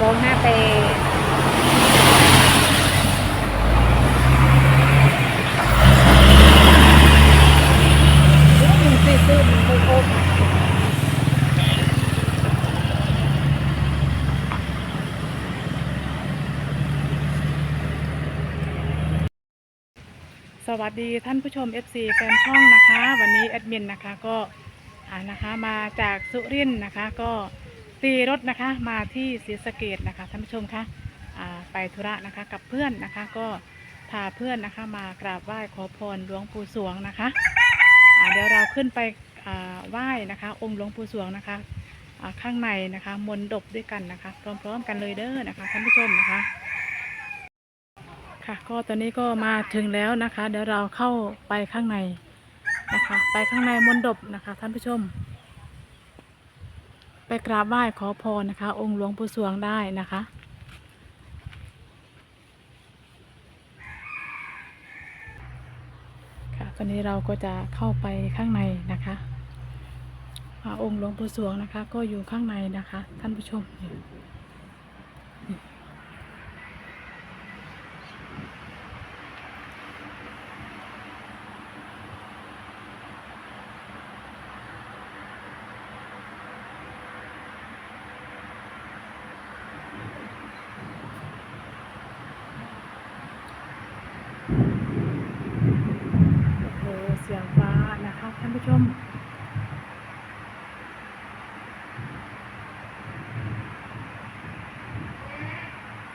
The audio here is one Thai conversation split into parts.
สองห้าแปดหนึ่งสี่สี่หนึ่งหกหกสวัสดีท่านผู้ชม FC แฟนช่องนะคะ วันนี้แอดมินนะคะก็อ่านะคะมาจากสุรินทร์นะคะก็ ตีรถนะคะมาที่ศรีสะเกดนะคะท่านผู้ชมคะไปธุระนะคะกับเพื่อนนะคะก็พาเพื่อนนะคะมากราบไหว้ขอพรหลวงปู่สวงนะคะอ่าเดี๋ยวเราขึ้นไปไหว้นะคะองค์หลวงปู่สวงนะคะข้างในนะคะมนต์ดบด้วยกันนะคะ พร้อมๆกันเลยเด้อนะคะท่านผู้ชมนะคะ ค่ะก็ตอนนี้ก็มาถึงแล้วนะคะ เดี๋ยวเราเข้าไปข้างในนะคะ ไปข้างในมณฑปนะคะท่านผู้ชม ไปกราบไหว้ขอพรนะคะ องค์หลวงปู่สวงได้นะคะ ค่ะตอนนี้เราก็จะเข้าไปข้างในนะคะองค์หลวงปู่สวงนะคะ ก็อยู่ข้างในนะคะ ท่านผู้ชมนี่ โอ้โหเสียงฟ้านะคะท่าน ผู้ชม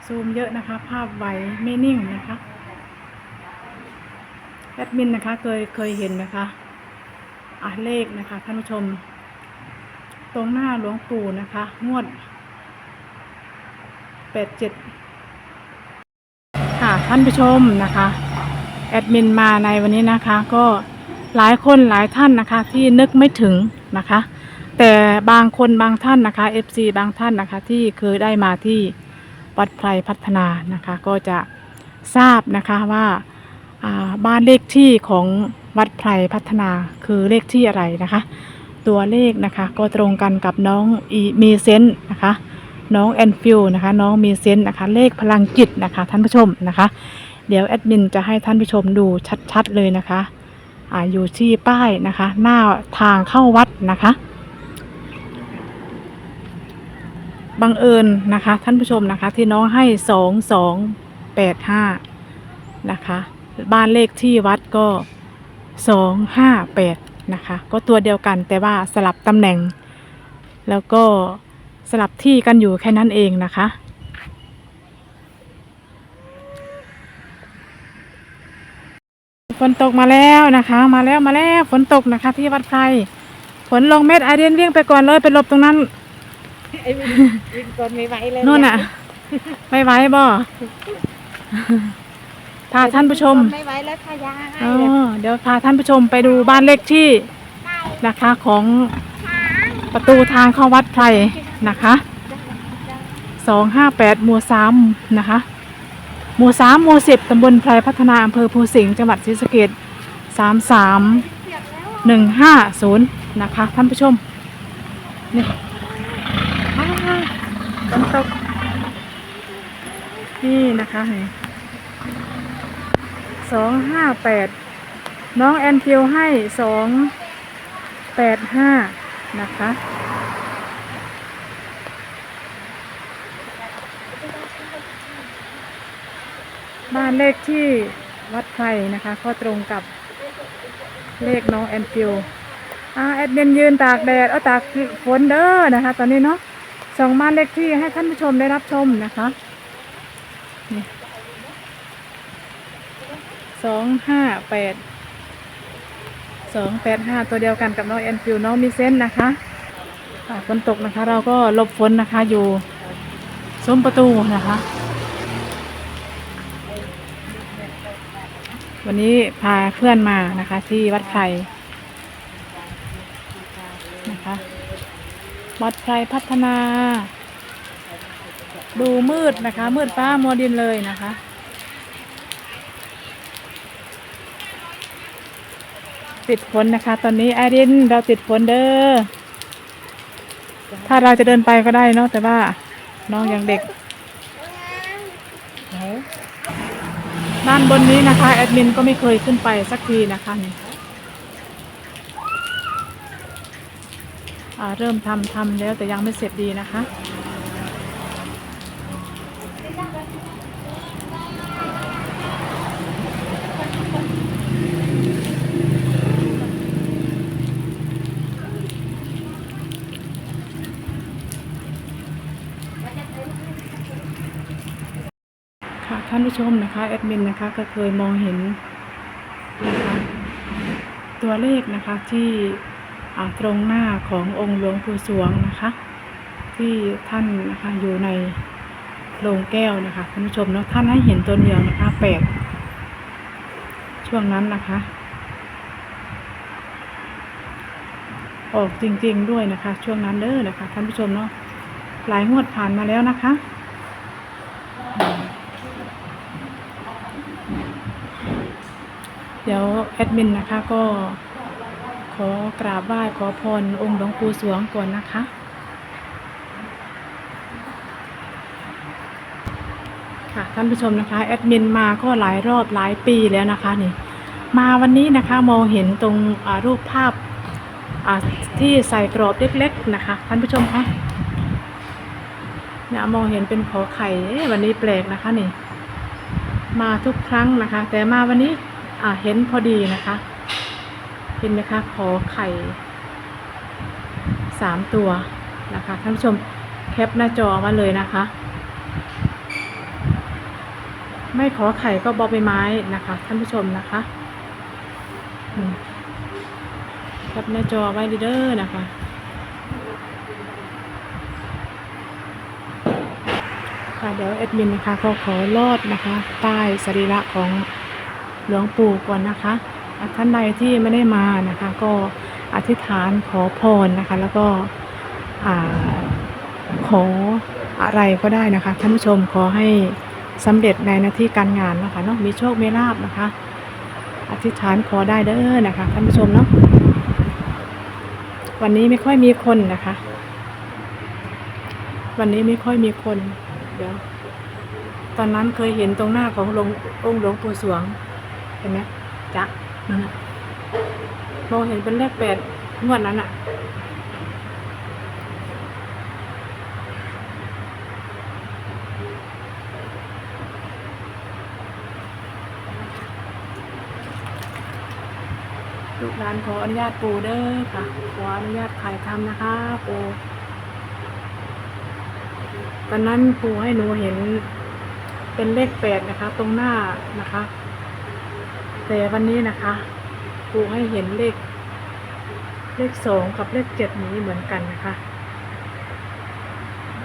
ซูมเยอะนะคะ ภาพไหวไม่นิ่งนะคะแอดมินนะคะเคยเคยเห็นนะคะอะเลขนะคะท่านผู้ชม ตรงหน้าหลวงปู่นะคะ งวดแปดเจ็ดค่ะท่านผู้ชมนะคะ แอดมินมาในวันนี้นะคะก็ หลายคนหลายท่านนะคะที่นึกไม่ถึงนะคะ แต่บางคนบางท่านนะคะ FC บางท่านนะคะที่เคยได้มาที่วัดไพรพัฒนานะคะ ก็จะทราบนะคะว่าาบ้านเลขที่ของวัดไพรพัฒนาคือเลขที่อะไรนะคะ ตัวเลขนะคะก็ตรงกันกับน้องอีมีเซนนะคะน้องแอนฟิลนะคะน้องมีเซนนะคะเลขพลังจิตนะคะท่านผู้ชมนะคะ เดี๋ยวแอดมินจะให้ท่านผู้ชมดูชัดๆเลยนะคะ ออยู่ที่ป้ายนะคะ หน้าทางเข้าวัดนะคะบังเอิญนะคะ ท่านผู้ชมนะคะที่น้องให้สองสองแปดห้านะคะ บ้านเลขที่วัดก็สองห้าแปดนะคะ ก็ตัวเดียวกันแต่ว่าสลับตำแหน่ง แล้วก็สลับที่กันอยู่แค่นั้นเองนะคะ ฝนตกมาแล้วนะคะ มาแล้วมาแล้วฝนตกนะคะ ที่วัดไพรฝนลงเม็ดไอเดียนวิ่งไปก่อนเลยไปหลบตรงนั้นไอ้วินวินก่อนไม่ไหวเลยนู่นน่ะ ไม่ไหวบ่พาท่านผู้ชมไม่ไหวแล้วค่ะยายอ๋อเดี๋ยวพาท่านผู้ชมไปดูบ้านเลขที่นะคะของประตูทางเข้าวัดไพรนะคะสองห้าแปดหมู่สามนะคะ หมู่สามหมู่สิบตำบลไพรพัฒนาอำเภอภูสิงห์จังหวัดศรีสะเกษสามสามหนึ่งห้าศูนย์นะคะท่านผู้ชมนี่ฝนตกนี่นะคะนี่สองห้าแปดน้องแอนฟิวให้สองแปดห้านะคะ บ้าน เลขที่วัดไพรนะคะ ก็ตรงกับเลขน้องแอนฟิวอ่าแอดเดนยืนตากแดดเอาตากฝนเด้อนะคะ ตอนนี้เนาะส่งบ้านเลขที่ให้ท่านผู้ชมได้รับชมนะคะนี่สองห้าแปดสองแปดห้าตัวเดียวกันกับน้องแอนฟิวน้องมีเส้นนะคะฝนตกนะคะ เราก็หลบฝนนะคะอยู่ซุ้มประตูนะคะ วันนี้พาเพื่อนมานะคะ ที่วัดไพรนะคะ วัดไพรพัฒนา ดูมืดนะคะ มืดฟ้ามัวดินเลยนะคะติดฝนนะคะ ตอนนี้ไอรินเราติดฝนเด้อถ้าเราจะเดินไปก็ได้เนาะแต่ว่าน้องยังเด็ก ไหน ด้านบนนี้นะคะแอดมินก็ไม่เคยขึ้นไปสักทีนะคะนี่เริ่มทำทำแล้วแต่ยังไม่เสร็จดีนะคะ ท่านผู้ชมนะคะแอดมินนะคะก็เคยมองเห็นนะคะตัวเลขนะคะที่ตรงหน้าขององค์หลวงปู่สวงนะคะ ที่ท่านนะคะอยู่ในโลงแก้วนะคะท่านผู้ชมเนาะท่านให้เห็นตัวเดียวนะคะแปดช่วงนั้นนะคะ ออกจริงๆด้วยนะคะ ช่วงนั้นเด้อนะคะท่านผู้ชมเนาะหลายงวดผ่านมาแล้วนะคะ ดี๋ยวแอดมินนะคะก็ขอกราบไหว้ขอพรองค์หลวงปู่สวงก่อนนะคะ ค่ะท่านผู้ชมนะคะแอดมินมาก็หลายรอบหลายปีแล้วนะคะนี่ มาวันนี้นะคะมองเห็นตรงรูปภาพที่ใส่กรอบเล็กๆนะคะท่านผู้ชมคะเนี่ยมองเห็นเป็นขอไข่เอ๊ะวันนี้แปลกนะคะนี่ มาทุกครั้งนะคะ แต่มาวันนี้ อ่าเห็นพอดีนะคะ เห็นไหมคะขอไข่สามตัวนะคะท่านผู้ชมแคปหน้าจอมาเลยนะคะ ไม่ขอไข่ก็บอใบไม้นะคะท่านผู้ชมนะคะแคปหน้าจอไว้ดีเด้อนะคะค่ะเดี๋ยวแอดมินนะคะก็ขอลอดนะคะใต้สรีระของ หลวงปู่ก่อนนะคะ ท่านใดที่ไม่ได้มานะคะ ก็อธิษฐานขอพรนะคะ แล้วก็ขออะไรก็ได้นะคะท่านผู้ชมขอให้สำเร็จในหน้าที่การงานนะคะเนาะมีโชคมีลาบนะคะ อธิษฐานขอได้เด้อนะคะท่านผู้ชมเนาะวันนี้ไม่ค่อยมีคนนะคะ วันนี้ไม่ค่อยมีคน เดี๋ยว ตอนนั้นเคยเห็นตรงหน้าของหลวงองค์หลวงปู่สวง เห็นไหมจ๊ะนั่นน่ะมองเห็นเป็นเลขแปดงวดนั้นอะลูกหลานขออนุญาตปูเด้อค่ะ ขออนุญาตถ่ายทำนะคะปูตอนนั้นปูให้หนูเห็นเป็นเลขแปดนะคะ ตรงหน้านะคะ แต่วันนี้นะคะปูให้เห็นเลข เลขสองกับเลขเจ็ดนี้เหมือนกันนะคะ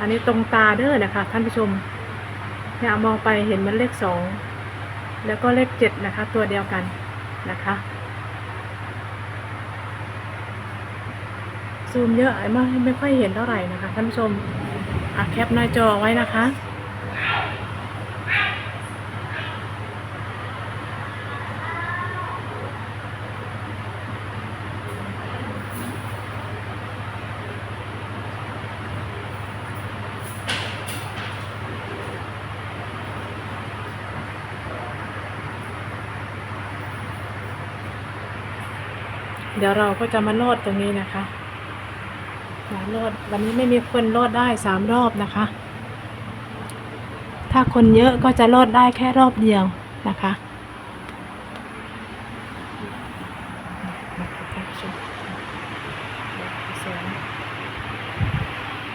อันนี้ตรงตาเด้อนะคะ ท่านผู้ชมเนี่ยมองไปเห็นมันเลขสองแล้วก็เลขเจ็ดนะคะ ตัวเดียวกันนะคะซูมเยอะไอ้ไม่ไม่ค่อยเห็นเท่าไหร่นะคะท่านผู้ชมอะแคปหน้าจอไว้นะคะ เดี๋ยวเราก็จะมาโลดตรงนี้นะคะนะโลดวันนี้ไม่มีคนโลดได้สามรอบนะคะ ถ้าคนเยอะก็จะโลดได้แค่รอบเดียวนะคะ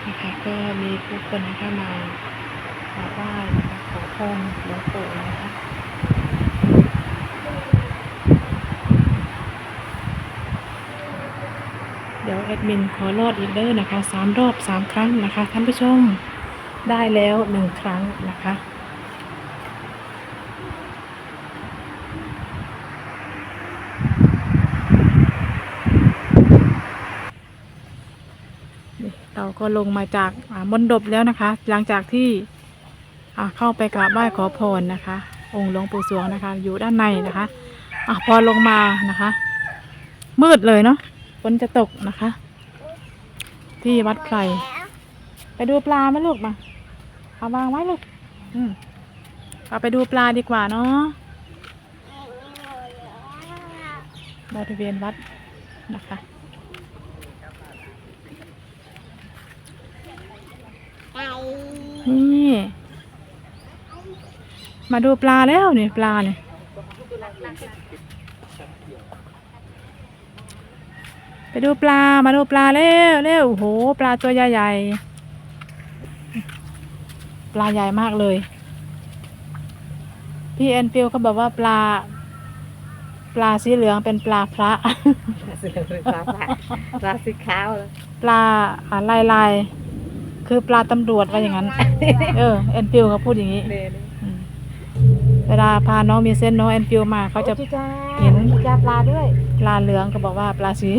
นะคะก็มีผู้คนนะคะมากราไหว้นะคะขอพรหลวงปู่นะคะ เดี๋ยว แอดมินขอรอดอีกเด้อนะคะสามรอบสามครั้งนะคะท่านผู้ชมได้แล้วหนึ่งครั้งนะคะเราก็ลงมาจากมณฑบแล้วนะคะ หลังจากที่เข้าไปกราบไหว้ขอพรนะคะ องค์หลวงปู่สวงนะคะ อยู่ด้านในนะคะอะพอลงมานะคะ มืดเลยเนาะ ฝนจะตกนะคะ ที่วัดไพรไปดูปลาไหมลูกมาเอาวางไว้ลูกอืมเอาไปดูปลาดีกว่าเนาะบริเวณวัดนะคะนี่มาดูปลาแล้วเนี่ยปลาเนี่ย ไปดูปลา มาดูปลาเร็วเร็วโอ้โห ปลาตัวใหญ่ๆ ปลาใหญ่มากเลย พี่แอนฟิลเขาบอกว่าปลา ปลาสีเหลืองเป็นปลาพระ เสือเป็นปลาปลาปลาสีขาวแล้วปลาอ่าลายลายๆคือปลาตำรวจว่าอย่างนั้น เออแอนฟิลเขาพูดอย่างนี้ เนี่ยนี่อืมเวลาพาน้องมีเส้นน้องแอนฟิลมาเขาจะจ้าเห็น จ้าปลาด้วย ปลาเหลืองก็บอกว่าปลาสี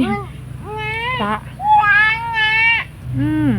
พระ อืม